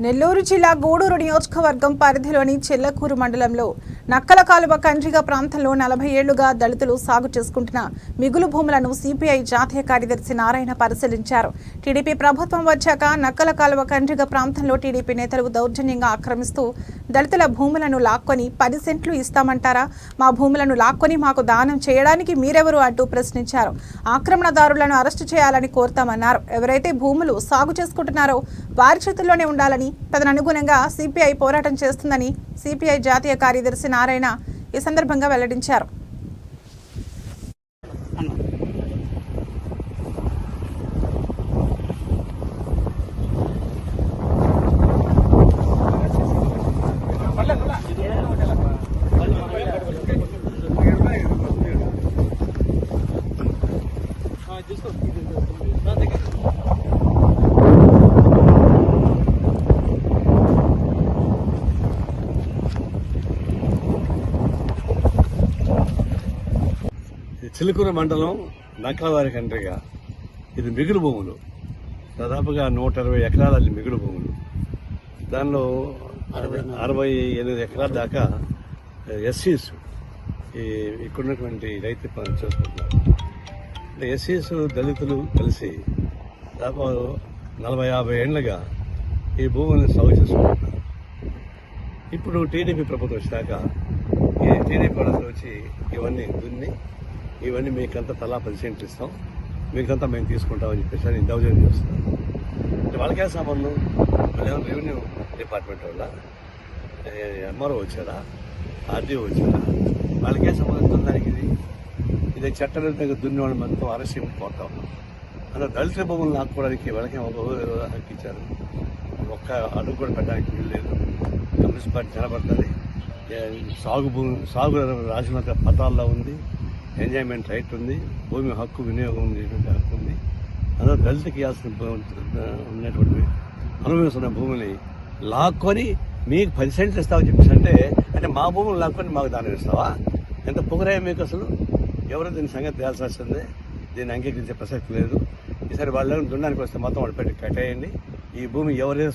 నెల్లూరు జిల్లా గూడూరు నియోజకవర్గం పరిధిలోని చెల్లకూరు మండలంలో నక్కల కాలువ కండ్రిగ ప్రాంతంలో నలభై ఏళ్ళుగా దళితులు సాగు చేసుకుంటున్న మిగులు భూములను సిపిఐ జాతీయ కార్యదర్శి నారాయణ పరిశీలించారు. టీడీపీ ప్రభుత్వం వచ్చాక నక్కల కాలువ కండ్రిగ ప్రాంతంలో టీడీపీ నేతలు దౌర్జన్యంగా ఆక్రమిస్తూ దళితుల భూములను లాక్కొని పది సెంట్లు ఇస్తామంటారా? మా భూములను లాక్కొని మాకు దానం చేయడానికి మీరెవరు అంటూ ప్రశ్నించారు. ఆక్రమణదారులను అరెస్టు చేయాలని కోరుతామన్నారు. ఎవరైతే భూములు సాగు చేసుకుంటున్నారో వారి చేతుల్లోనే ఉండాలని తదనుగుణంగా సిపిఐ పోరాటం చేస్తుందని సిపిఐ జాతీయ కార్యదర్శి నారాయణ ఈ సందర్భంగా వెల్లడించారు. ఇది చిలుకూరు మండలం నక్కలవారి కండ్రిగా. ఇది మిగులు భూములు. దాదాపుగా నూట ఇరవై ఎకరాల మిగులు భూములు. దానిలో అరవై ఎనిమిది ఎకరాల దాకా ఎస్సీస్ ఈ ఇక్కడ ఉన్నటువంటి రైతు పనులు చేసుకుంటున్నారు. అంటే ఎస్సీస్ దళితులు కలిసి దాదాపు నలభై యాభై ఏళ్ళుగా ఈ భూముల్ని సాగు చేసుకుంటున్నారు. ఇప్పుడు టీడీపీ ప్రభుత్వం వచ్చాక ఈ టీడీపీ ప్రభుత్వం వచ్చి ఇవన్నీ దున్ని ఇవన్నీ మీకంతా తలా పది సెంట్లు ఇస్తాం. మీకంతా మేము తీసుకుంటామని చెప్పేసి అని దౌర్జన్యం చేస్తున్నాం అంటే వాళ్ళకే సంబంధం? వాళ్ళు రెవెన్యూ డిపార్ట్మెంట్ వల్ల ఎంఆర్ఓ వచ్చారా? ఆర్డీఓ వచ్చారా? వాళ్ళకే సంబంధం దానికి ఇది? ఇది చట్టరీతంగా దున్ని వాళ్ళు మొత్తం అరెస్ట్ చేయమని కోరుతా ఉన్నాం. అలా దళిత భూములు లాక్కోవడానికి వాళ్ళకే ఒక హక్కు ఇచ్చారు? ఒక్క అడుగు కూడా పెట్టడానికి వీలు లేదు. కమ్యూనిస్ట్ పార్టీ నిలబడుతుంది. సాగు భూమి సాగు రాసినంత పథాల్లో ఉంది. ఎంజాయ్మెంట్ రైట్ ఉంది భూమి హక్కు వినియోగం ఉండేటువంటి హక్కు ఉంది. అందరూ దళితకి ఇవ్వాల్సిన ఉన్నటువంటి అనుభవిస్తున్న భూమిని లాక్కొని మీకు పది సెంట్లు ఇస్తామని చెప్పేసి అంటే అంటే మా భూమిని లాక్కొని మాకు దానం ఇస్తావా? ఎంత పొగరాయ మీకు అసలు? ఎవరు దీని సంగతి తేల్సి వస్తుంది దీన్ని అంగీకరించే ప్రసక్తి లేదు. ఈసారి వాళ్ళు దున్నానికి వస్తే మొత్తం వాళ్ళు పెట్టి కట్టేయండి. ఈ భూమి ఎవరైతే